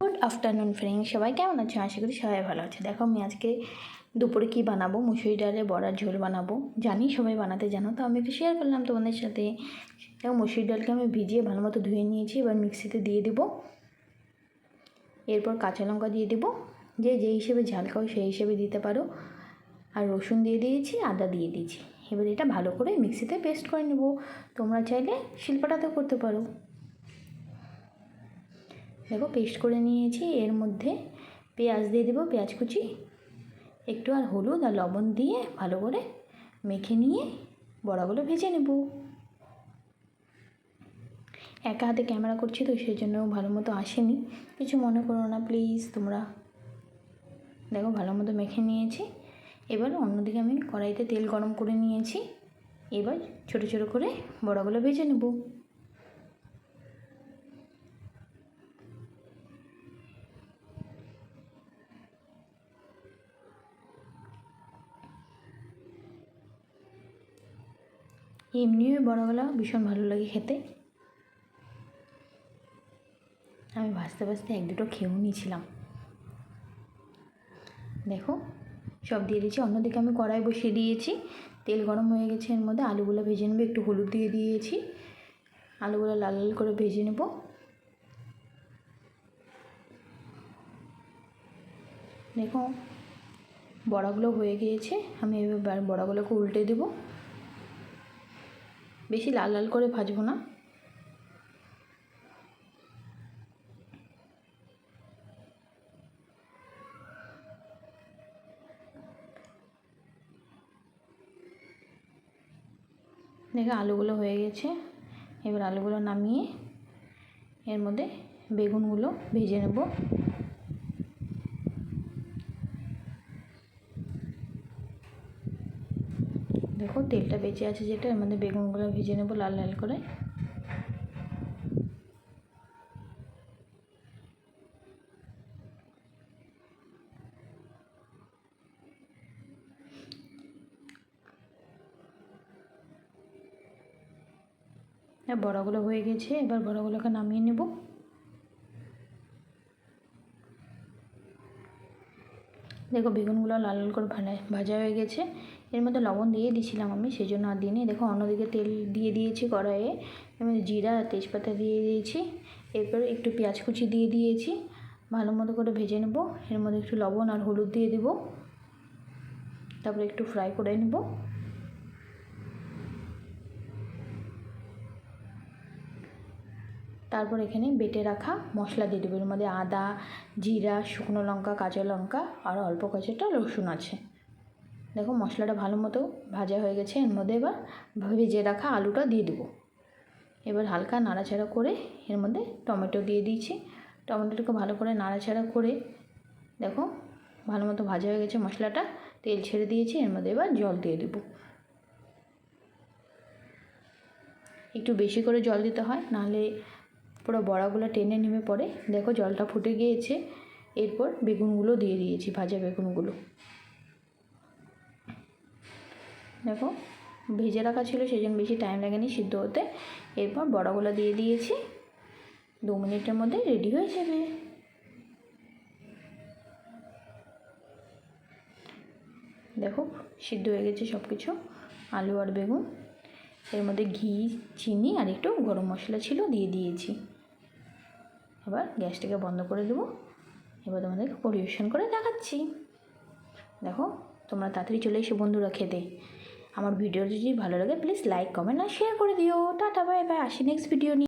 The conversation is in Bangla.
গুড আফটারনুন ফ্রেন্ড সবাই কেমন আছো আশা করি সবাই ভালো আছে দেখো, আমি আজকে দুপুরে কী বানাবো? মুসুরি ডালে বড়ার ঝোল বানাবো। জানি সবাই বানাতে জানো, তো আমি একটু শেয়ার করলাম তোমাদের সাথে। দেখো, মুসুরি ডালকে আমি ভিজিয়ে ভালো মতো ধুয়ে নিয়েছি। এবার মিক্সিতে দিয়ে দেবো। এরপর কাঁচা লঙ্কা দিয়ে দেবো। যে যে হিসেবে ঝাল খাও, সেই হিসেবে দিতে পারো। আর রসুন দিয়ে দিয়েছি, আদা দিয়ে দিয়েছি। এবার এটা ভালো করে মিক্সিতে পেস্ট করে নেব। তোমরা চাইলে শিল্পটাতেও করতে পারো। দেখো পেস্ট করে নিয়েছি, এর মধ্যে পেঁয়াজ দিয়ে দেবো, পেঁয়াজ কুচি। একটু আর হলুদ আর লবণ দিয়ে ভালো করে মেখে নিয়ে বড়াগুলো ভেজে নেব। একা হাতে ক্যামেরা করছি তো, সেই জন্য ভালো মতো আসেনি। কিছু মনে করো না, প্লিজ তোমরা। দেখো ভালো মতো মেখে নিয়েছি। এবার অন্যদিকে আমি কড়াইতে তেল গরম করে নিয়েছি। এবার ছোটো ছোটো করে বড়াগুলো ভেজে নেব। এমনিও বড়াগুলো ভীষণ ভালো লাগে খেতে। আমি ভাজতে ভাজতে এক দুটো খেয়েও নিয়েছিলাম। দেখো, সব দিয়ে দিয়েছি। অন্যদিকে আমি কড়াই বসিয়ে দিয়েছি। তেল গরম হয়ে গেছে এর মধ্যে আলুগুলো ভেজে নেব, একটু হলুদ দিয়ে দিয়েছি। আলুগুলো লাল লাল করে ভেজে নেব। দেখো, বড়াগুলো হয়ে গিয়েছে। আমি এবার বড়াগুলোকে উল্টে দেবো। বেশি লাল লাল করে ভাজবো না। দেখে আলুগুলো হয়ে গেছে। এবার আলুগুলো নামিয়ে এর মধ্যে বেগুনগুলো ভেজে নেব। দেখো তেলটা বেঁচে আছে যেটা, এর মধ্যে বেগুনগুলো ভেজে নেব লাল লাল করে। বড়াগুলো হয়ে গেছে, এবার বড়াগুলোকে নামিয়ে নেব। দেখো বেগুনগুলো লাল লাল করে ভাজা ভাজা হয়ে গেছে। এর মধ্যে লবণ দিয়ে দিয়েছিলাম আমি সেই জন্য আর দিইনি। দেখো অন্যদিকে তেল দিয়ে দিয়েছি কড়াইয়ে। এর জিরা আর তেজপাতা দিয়ে দিয়েছি। এরপর একটু পেঁয়াজ কুচি দিয়ে দিয়েছি। ভালো মতো করে ভেজে নেব। এর মধ্যে একটু লবণ আর হলুদ দিয়ে দেবো। তারপরে একটু ফ্রাই করে নেব। তারপর এখানে বেটে রাখা মশলা দিয়ে দেবো। এর মধ্যে আদা, জিরা, শুকনো লঙ্কা, কাঁচা লঙ্কা আর অল্প কচেটা রসুন আছে। দেখো মশলাটা ভালো মতো ভাজা হয়ে গেছে। এর মধ্যে এবার ভেজে রাখা আলুটা দিয়ে দেবো। এবার হালকা নাড়াচাড়া করে এর মধ্যে টমেটো দিয়ে দিয়েছি। টমেটোটাকে ভালো করে নাড়াচাড়া করে দেখো ভালো মতো ভাজা হয়ে গেছে মশলাটা। তেল ছেড়ে দিয়েছি, এর মধ্যে এবার জল দিয়ে দেবো। একটু বেশি করে জল দিতে হয়, নাহলে পুরো বড়াগুলো টেনে নেমে পড়ে। দেখো জলটা ফুটে গিয়েছে। এরপর বেগুনগুলো দিয়ে দিয়েছি, ভাজা বেগুনগুলো। দেখো, ভেজে রাখা ছিল সেই জন্য বেশি টাইম লাগেনি সিদ্ধ হতে। এরপর বড়াগুলো দিয়ে দিয়েছি। দু মিনিটের মধ্যে রেডি হয়ে যাবে। দেখো, সিদ্ধ হয়ে গেছে সব কিছু আলু আর বেগুন। এর মধ্যে ঘি, চিনি আর একটু গরম মশলা ছিল, দিয়ে দিয়েছি। এবার গ্যাসটাকে বন্ধ করে দেবো। এবার তোমাদেরকে পরিবেশন করে দেখাচ্ছি। দেখো, তোমরা তাড়াতাড়ি চলে এসো বন্ধুরা খেতে। আমার ভিডিও যদি ভালো লাগে প্লিজ লাইক কমেন্ট আর শেয়ার করে দিও। টাটা বাই বাই আসি নেক্সট ভিডিও নিয়ে।